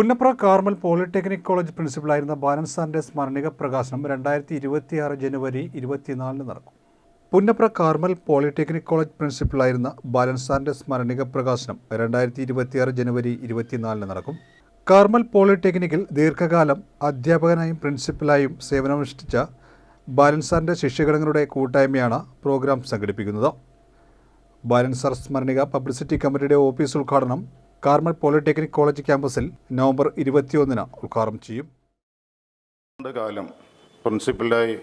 Punnapra Carmel polytechnic college പ്രിൻസിപ്പലായിരുന്ന ബാലൻ സാറിന്റെ സ്മരണിക പ്രകാശനം രണ്ടായിരത്തി ഇരുപത്തിയാറ് ജനുവരി ഇരുപത്തിനാലിന് നടക്കും. പുന്നപ്ര കാർമൽ പോളിടെക്നിക് കോളേജ് പ്രിൻസിപ്പലായിരുന്ന ബാലൻ സാറിന്റെ സ്മരണിക പ്രകാശനം രണ്ടായിരത്തി ഇരുപത്തിയാറ് ജനുവരി ഇരുപത്തിനാലിന് നടക്കും. കാർമൽ പോളിടെക്നിക്കിൽ ദീർഘകാലം അധ്യാപകനായും പ്രിൻസിപ്പലായും സേവനമനുഷ്ഠിച്ച ബാലൻ സാറിന്റെ ശിഷ്യഗണങ്ങളുടെ കൂട്ടായ്മയാണ് പ്രോഗ്രാം സംഘടിപ്പിക്കുന്നത്. ബാലൻ സാർ സ്മരണിക പബ്ലിസിറ്റി കമ്മിറ്റിയുടെ ഓഫീസ് ഉദ്ഘാടനം കാർമൽ പോളിടെക്നിക് കോളേജ് ക്യാമ്പസിൽ നവംബർ ഇരുപത്തിയൊന്നിന് ഉദ്ഘാടനം ചെയ്യും. കാലം പ്രിൻസിപ്പലായി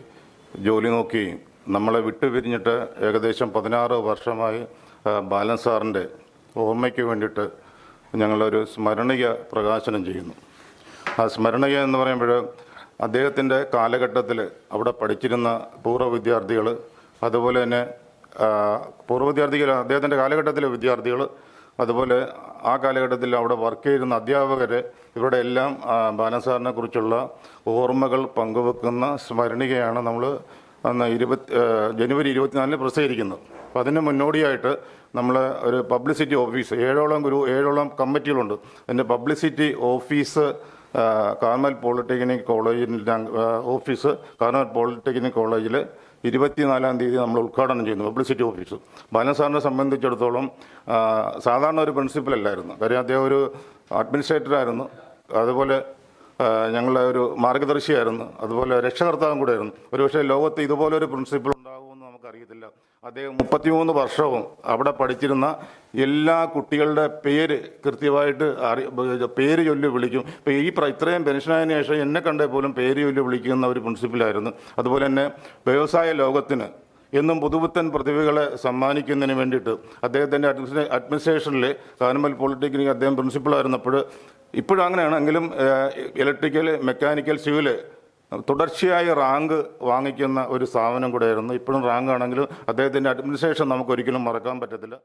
ജോലി നോക്കി നമ്മളെ വിട്ടുപിരിഞ്ഞിട്ട് ഏകദേശം പതിനാറ് വർഷമായി ബാലൻ സാറിന്റെ ഓർമ്മയ്ക്ക് വേണ്ടിയിട്ട് ഞങ്ങളൊരു സ്മരണിക പ്രകാശനം ചെയ്യുന്നു. ആ സ്മരണിക എന്ന് പറയുമ്പോൾ അദ്ദേഹത്തിന്റെ കാലഘട്ടത്തിൽ അവിടെ പഠിച്ചിരുന്ന പൂർവ വിദ്യാർത്ഥികൾ അതുപോലെ തന്നെ പൂർവ വിദ്യാർത്ഥികൾ അദ്ദേഹത്തിന്റെ കാലഘട്ടത്തിലെ വിദ്യാർത്ഥികൾ അതുപോലെ ആ കാലഘട്ടത്തിൽ അവിടെ വർക്ക് ചെയ്യുന്ന അധ്യാപകർ ഇവരുടെ എല്ലാം ബാലസാറിനെ കുറിച്ചുള്ള ഓർമ്മകൾ പങ്കുവെക്കുന്ന സ്മരണികയാണ് നമ്മൾ അന്ന് ഇരുപത്തി ജനുവരി ഇരുപത്തിനാലിന് പ്രസിദ്ധീകരിക്കുന്നത്. അപ്പോൾ അതിന് മുന്നോടിയായിട്ട് നമ്മൾ ഒരു പബ്ലിസിറ്റി ഓഫീസ് ഏഴോളം ഗുരു ഏഴോളം കമ്മിറ്റികളുണ്ട്. അതിന്റെ പബ്ലിസിറ്റി ഓഫീസ് കാർമൽ പോളിടെക്നിക് കോളേജിന്റെ ഓഫീസ് കാർമൽ പോളിടെക്നിക് കോളേജിൽ ഇരുപത്തിനാലാം തീയതി നമ്മൾ ഉദ്ഘാടനം ചെയ്യുന്നു പബ്ലിസിറ്റി ഓഫീസ്. ബാലൻ സാറിനെ സംബന്ധിച്ചിടത്തോളം സാധാരണ ഒരു പ്രിൻസിപ്പൽ അല്ലായിരുന്നു. കാര്യം അദ്ദേഹം ഒരു അഡ്മിനിസ്ട്രേറ്ററായിരുന്നു അതുപോലെ ഞങ്ങളുടെ ഞങ്ങളെ ഒരു മാർഗദർശിയായിരുന്നു. അതുപോലെ രക്ഷകർത്താവും കൂടെ ആയിരുന്നു. ഒരുപക്ഷെ ലോകത്ത് ഇതുപോലെ ഒരു നമുക്കറിയത്തില്ല അദ്ദേഹം മുപ്പത്തിമൂന്ന് വർഷവും അവിടെ പഠിച്ചിരുന്ന എല്ലാ കുട്ടികളുടെ പേര് കൃത്യമായിട്ട് അറി പേര് ചൊല്ലി വിളിക്കും. ഇപ്പോൾ ഈ ഇത്രയും പെൻഷനായതിനു ശേഷം എന്നെ കണ്ടേ പോലും പേര് ചൊല്ലി വിളിക്കുന്ന ഒരു പ്രിൻസിപ്പലായിരുന്നു അതുപോലെ തന്നെ വ്യവസായ ലോകത്തിന് എന്നും പുതുപുത്തൻ പ്രതിഭകളെ സമ്മാനിക്കുന്നതിന് വേണ്ടിയിട്ട് അദ്ദേഹത്തിന്റെ അഡ്മിനിസ്ട്രേ അഡ്മിനിസ്ട്രേഷനിൽ കാനമൽ പോളിടെക്നിക് അദ്ദേഹം പ്രിൻസിപ്പളായിരുന്നപ്പോൾ ഇപ്പോഴും അങ്ങനെയാണ് എങ്കിലും ഇലക്ട്രിക്കൽ മെക്കാനിക്കൽ സിവിൽ തുടർച്ചയായി റാങ്ക് വാങ്ങിക്കുന്ന ഒരു സ്ഥാപനം കൂടെയായിരുന്നു. ഇപ്പോഴും റാങ്ക് ആണെങ്കിലും അദ്ദേഹത്തിന്റെ അഡ്മിനിസ്ട്രേഷൻ നമുക്ക് ഒരിക്കലും മറക്കാൻ പറ്റത്തില്ല.